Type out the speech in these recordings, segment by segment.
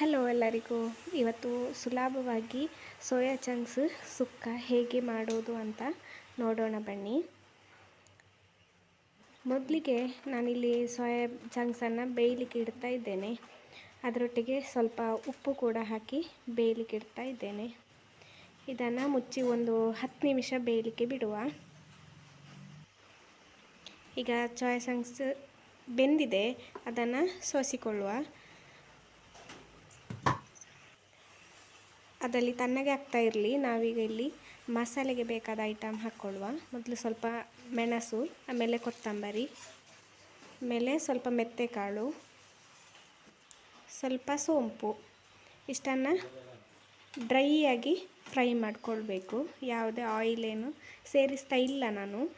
Hello ಎಲ್ಲರಿಗೂ. ಇವತ್ತು ಸುಲಭವಾಗಿ ಸೋಯಾ ಚಂಕ್ಸ್ ಸುಕ್ಕ ಹೇಗೆ ಮಾಡೋದು ಅಂತ ನೋಡೋಣ ಬನ್ನಿ. ಮೊದಲಿಗೆ ನಾನಿಲ್ಲಿ ಸೋಯಾ ಚಂಕ್ಸನ್ನು ಬೇಯಲಿಕ್ಕೆ ಇಡ್ತಾ ಇದ್ದೇನೆ. ಅದರೊಟ್ಟಿಗೆ ಸ್ವಲ್ಪ ಉಪ್ಪು ಕೂಡ ಹಾಕಿ ಬೇಯಲಿಕ್ಕೆ ಇಡ್ತಾ ಇದ್ದೇನೆ. ಇದನ್ನು ಮುಚ್ಚಿ ಒಂದು ಹತ್ತು ನಿಮಿಷ ಬೇಯಲಿಕ್ಕೆ ಬಿಡುವ. ಈಗ ಸೋಯಾ ಚಂಕ್ಸ್ ಬೆಂದಿದೆ, ಅದನ್ನು ಸೋಸಿಕೊಳ್ಳುವ. ಅದರಲ್ಲಿ ತಣ್ಣಗೆ ಆಗ್ತಾ ಇರಲಿ. ನಾವೀಗ ಇಲ್ಲಿ ಮಸಾಲೆಗೆ ಬೇಕಾದ ಐಟಮ್ ಹಾಕ್ಕೊಳ್ಳುವ ಮೊದಲು ಸ್ವಲ್ಪ ಮೆಣಸು, ಆಮೇಲೆ ಕೊತ್ತಂಬರಿ, ಆಮೇಲೆ ಸ್ವಲ್ಪ ಮೆತ್ತೆಕಾಳು, ಸ್ವಲ್ಪ ಸೋಂಪು. ಇಷ್ಟನ್ನು ಡ್ರೈಯಾಗಿ ಫ್ರೈ ಮಾಡಿಕೊಳ್ಬೇಕು. ಯಾವುದೇ ಆಯಿಲೇನು ಸೇರಿಸ್ತಾ ಇಲ್ಲ ನಾನು.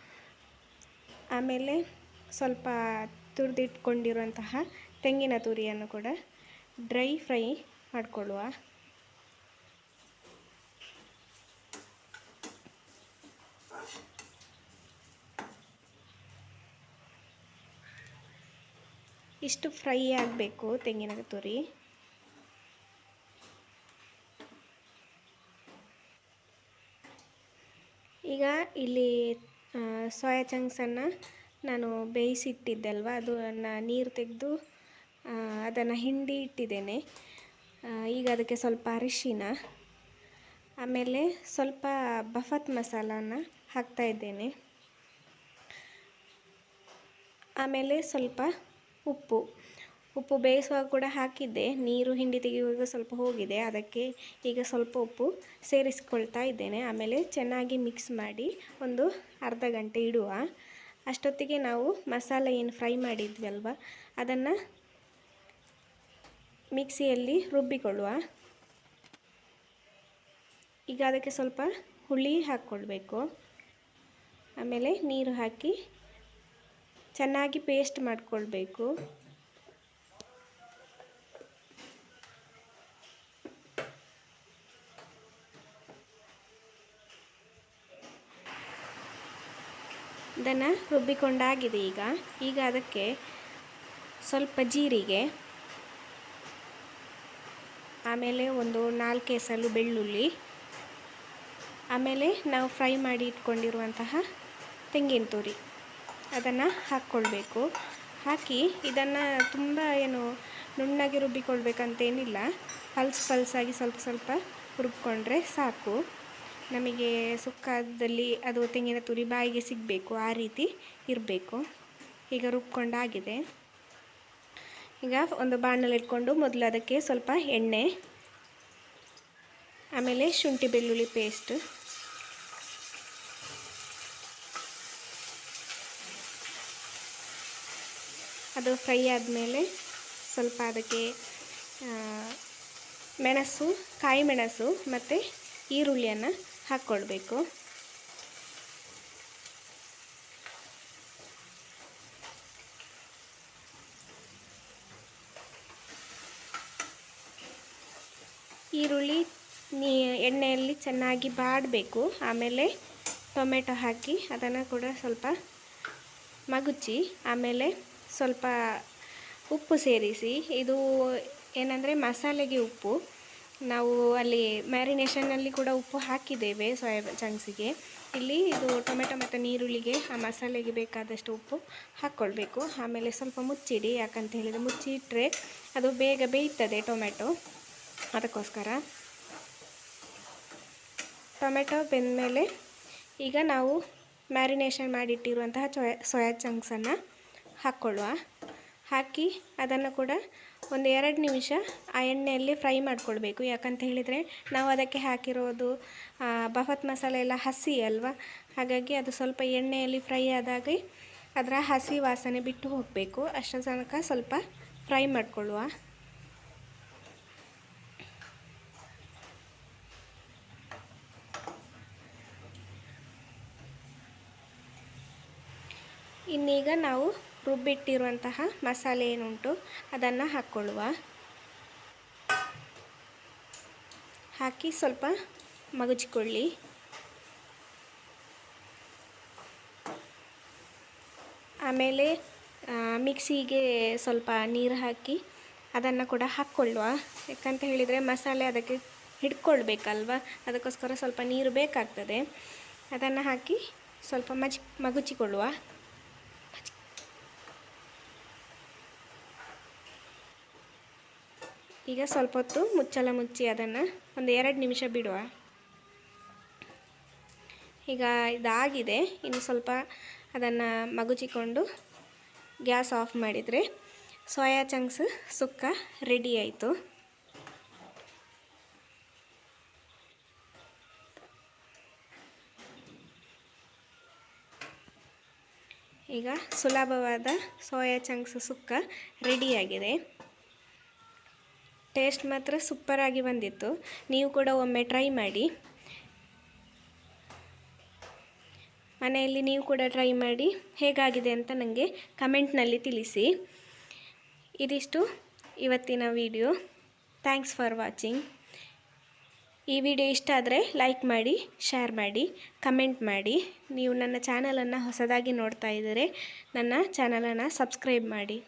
ಆಮೇಲೆ ಸ್ವಲ್ಪ ತುರಿದಿಟ್ಕೊಂಡಿರುವಂತಹ ತೆಂಗಿನ ತುರಿಯನ್ನು ಕೂಡ ಡ್ರೈ ಫ್ರೈ ಮಾಡಿಕೊಳ್ಳುವ. ಇಷ್ಟು ಫ್ರೈ ಆಗಬೇಕು ತೆಂಗಿನ ತುರಿ. ಈಗ ಇಲ್ಲಿ ಸೋಯಾ ಚಂಕ್ಸನ್ನು ನಾನು ಬೇಯಿಸಿಟ್ಟಿದ್ದಲ್ವ, ಅದನ್ನು ನೀರು ತೆಗೆದು ಅದನ್ನು ಹಿಂಡಿ ಇಟ್ಟಿದ್ದೇನೆ. ಈಗ ಅದಕ್ಕೆ ಸ್ವಲ್ಪ ಅರಿಶಿನ, ಆಮೇಲೆ ಸ್ವಲ್ಪ ಬಫತ್ ಮಸಾಲಾನ ಹಾಕ್ತಾ ಇದ್ದೇನೆ. ಆಮೇಲೆ ಸ್ವಲ್ಪ ಉಪ್ಪು. ಉಪ್ಪು ಬೇಯಿಸುವಾಗ ಕೂಡ ಹಾಕಿದ್ದೆ. ನೀರು ಹಿಂಡಿ ತೆಗೆಯುವಾಗ ಸ್ವಲ್ಪ ಹೋಗಿದೆ. ಅದಕ್ಕೆ ಈಗ ಸ್ವಲ್ಪ ಉಪ್ಪು ಸೇರಿಸ್ಕೊಳ್ತಾ ಇದ್ದೇನೆ. ಆಮೇಲೆ ಚೆನ್ನಾಗಿ ಮಿಕ್ಸ್ ಮಾಡಿ ಒಂದು ಅರ್ಧ ಗಂಟೆ ಇಡುವ. ಅಷ್ಟೊತ್ತಿಗೆ ನಾವು ಮಸಾಲೆ ಏನು ಫ್ರೈ ಮಾಡಿದ್ವಿ ಅಲ್ವಾ? ಅದನ್ನು ಮಿಕ್ಸಿಯಲ್ಲಿ ರುಬ್ಬಿಕೊಳ್ಳುವ. ಈಗ ಅದಕ್ಕೆ ಸ್ವಲ್ಪ ಹುಳಿ ಹಾಕ್ಕೊಳ್ಬೇಕು. ಆಮೇಲೆ ನೀರು ಹಾಕಿ ಚೆನ್ನಾಗಿ ಪೇಸ್ಟ್ ಮಾಡಿಕೊಳ್ಬೇಕು. ಇದನ್ನು ರುಬ್ಬಿಕೊಂಡಾಗಿದೆ ಈಗ. ಈಗ ಅದಕ್ಕೆ ಸ್ವಲ್ಪ ಜೀರಿಗೆ, ಆಮೇಲೆ ಒಂದು ನಾಲ್ಕು ಎಸಲು ಬೆಳ್ಳುಳ್ಳಿ, ಆಮೇಲೆ ನಾವು ಫ್ರೈ ಮಾಡಿ ಇಟ್ಕೊಂಡಿರುವಂತಹ ತೆಂಗಿನ ತುರಿ. ಅದನ್ನು ಹಾಕ್ಕೊಳ್ಬೇಕು. ಹಾಕಿ ಇದನ್ನು ತುಂಬ ಏನು ನುಣ್ಣಗೆ ರುಬ್ಬಿಕೊಳ್ಬೇಕಂತೇನಿಲ್ಲ. ಪಲ್ಸ್ ಪಲ್ಸಾಗಿ ಸ್ವಲ್ಪ ಸ್ವಲ್ಪ ರುಬ್ಕೊಂಡ್ರೆ ಸಾಕು. ನಮಗೆ ಸುಕ್ಕಾದಲ್ಲಿ ಅದು ತೆಂಗಿನ ತುರಿ ಬಾಯಿಗೆ ಸಿಗಬೇಕು, ಆ ರೀತಿ ಇರಬೇಕು. ಈಗ ರುಬ್ಕೊಂಡಾಗಿದೆ. ಈಗ ಒಂದು ಬಾಣಲ್ಲಿ ಇಟ್ಕೊಂಡು ಮೊದಲು ಅದಕ್ಕೆ ಸ್ವಲ್ಪ ಎಣ್ಣೆ, ಆಮೇಲೆ ಶುಂಠಿ ಬೆಳ್ಳುಳ್ಳಿ ಪೇಸ್ಟ್ ಅದು ಫ್ರೈ ಆದಮೇಲೆ ಸ್ವಲ್ಪ ಅದಕ್ಕೆ ಮೆಣಸು, ಕಾಯಿ ಮೆಣಸು ಮತ್ತು ಈರುಳ್ಳಿಯನ್ನು ಹಾಕ್ಕೊಳ್ಬೇಕು ಈರುಳ್ಳಿ, ನೀ, ಎಣ್ಣೆಯಲ್ಲಿ ಚೆನ್ನಾಗಿ ಬಾಡಬೇಕು. ಆಮೇಲೆ ಟೊಮೆಟೊ ಹಾಕಿ ಅದನ್ನು ಕೂಡ ಸ್ವಲ್ಪ ಮಗುಚಿ, ಆಮೇಲೆ ಸ್ವಲ್ಪ ಉಪ್ಪು ಸೇರಿಸಿ, ಇದು ಏನಂದರೆ ಮಸಾಲೆಗೆ ಉಪ್ಪು. ನಾವು ಅಲ್ಲಿ ಮ್ಯಾರಿನೇಷನ್ನಲ್ಲಿ ಕೂಡ ಉಪ್ಪು ಹಾಕಿದ್ದೇವೆ ಸೋಯಾ ಚಂಕ್ಸಿಗೆ ಇಲ್ಲಿ ಇದು ಟೊಮೆಟೊ ಮತ್ತು ನೀರುಳ್ಳಿಗೆ ಆ ಮಸಾಲೆಗೆ ಬೇಕಾದಷ್ಟು ಉಪ್ಪು ಹಾಕ್ಕೊಳ್ಬೇಕು. ಆಮೇಲೆ ಸ್ವಲ್ಪ ಮುಚ್ಚಿಡಿ, ಯಾಕಂತ ಹೇಳಿದರೆ ಮುಚ್ಚಿಟ್ಟರೆ ಅದು ಬೇಗ ಬೇಯ್ತದೆ ಟೊಮೆಟೊ. ಅದಕ್ಕೋಸ್ಕರ ಟೊಮೆಟೊ ಬೆಂದಮೇಲೆ ಈಗ ನಾವು ಮ್ಯಾರಿನೇಷನ್ ಮಾಡಿಟ್ಟಿರುವಂತಹ ಚೊಯ ಸೋಯಾ ಚಂಕ್ಸನ್ನು ಹಾಕ್ಕೊಳ್ಳುವ. ಹಾಕಿ ಅದನ್ನು ಕೂಡ ಒಂದು ಎರಡು ನಿಮಿಷ ಆ ಎಣ್ಣೆಯಲ್ಲಿ ಫ್ರೈ ಮಾಡಿಕೊಳ್ಬೇಕು. ಯಾಕಂತ ಹೇಳಿದರೆ ನಾವು ಅದಕ್ಕೆ ಹಾಕಿರೋದು ಬಫತ್ ಮಸಾಲೆ ಎಲ್ಲ ಹಸಿ ಅಲ್ವಾ? ಹಾಗಾಗಿ ಅದು ಸ್ವಲ್ಪ ಎಣ್ಣೆಯಲ್ಲಿ ಫ್ರೈ ಆದಾಗ ಅದರ ಹಸಿ ವಾಸನೆ ಬಿಟ್ಟು ಹೋಗಬೇಕು. ಅಷ್ಟರ ತನಕ ಸ್ವಲ್ಪ ಫ್ರೈ ಮಾಡಿಕೊಳ್ಳುವ. ಇನ್ನೀಗ ನಾವು ರುಬ್ಬಿಟ್ಟಿರುವಂತಹ ಮಸಾಲೆ ಏನುಂಟು, ಅದನ್ನು ಹಾಕ್ಕೊಳ್ಳುವ ಹಾಕಿ ಸ್ವಲ್ಪ ಮಗುಚಿಕೊಳ್ಳಿ. ಆಮೇಲೆ ಮಿಕ್ಸಿಗೆ ಸ್ವಲ್ಪ ನೀರು ಹಾಕಿ ಅದನ್ನು ಕೂಡ ಹಾಕ್ಕೊಳ್ಳುವ ಯಾಕಂತ ಹೇಳಿದರೆ ಮಸಾಲೆ ಅದಕ್ಕೆ ಹಿಡ್ಕೊಳ್ಬೇಕಲ್ವ? ಅದಕ್ಕೋಸ್ಕರ ಸ್ವಲ್ಪ ನೀರು ಬೇಕಾಗ್ತದೆ. ಅದನ್ನು ಹಾಕಿ ಸ್ವಲ್ಪ ಮಜ್, ಮಗುಚಿಕೊಳ್ಳುವ. ಈಗ ಸ್ವಲ್ಪ ಹೊತ್ತು ಮುಚ್ಚಲ ಮುಚ್ಚಿ ಅದನ್ನು ಒಂದು ಎರಡು ನಿಮಿಷ ಬಿಡುವ. ಈಗ ಇದಾಗಿದೆ. ಇನ್ನು ಸ್ವಲ್ಪ ಅದನ್ನು ಮಗುಚಿಕೊಂಡು ಗ್ಯಾಸ್ ಆಫ್ ಮಾಡಿದರೆ ಸೋಯಾ ಚಂಕ್ಸ್ ಸುಕ್ಕ ರೆಡಿ ಆಯಿತು. ಈಗ ಸುಲಭವಾದ ಸೋಯಾ ಚಂಕ್ಸ್ ಸುಕ್ಕ ರೆಡಿಯಾಗಿದೆ ಟೇಸ್ಟ್ ಮಾತ್ರ ಸೂಪರಾಗಿ ಬಂದಿತ್ತು. ನೀವು ಕೂಡ ಒಮ್ಮೆ ಟ್ರೈ ಮಾಡಿ. ಮನೆಯಲ್ಲಿ ನೀವು ಕೂಡ ಟ್ರೈ ಮಾಡಿ. ಹೇಗಾಗಿದೆ ಅಂತ ನನಗೆ ಕಮೆಂಟ್ನಲ್ಲಿ ತಿಳಿಸಿ. ಇದಿಷ್ಟು ಇವತ್ತಿನ ವಿಡಿಯೋ. Thanks for watching. ಈ ವಿಡಿಯೋ ಇಷ್ಟ ಆದರೆ ಲೈಕ್ ಮಾಡಿ, ಶೇರ್ ಮಾಡಿ, ಕಮೆಂಟ್ ಮಾಡಿ. ನೀವು ನನ್ನ ಚಾನಲನ್ನು ಹೊಸದಾಗಿ ನೋಡ್ತಾ ಇದ್ದರೆ ನನ್ನ ಚಾನಲನ್ನು ಸಬ್ಸ್ಕ್ರೈಬ್ ಮಾಡಿ.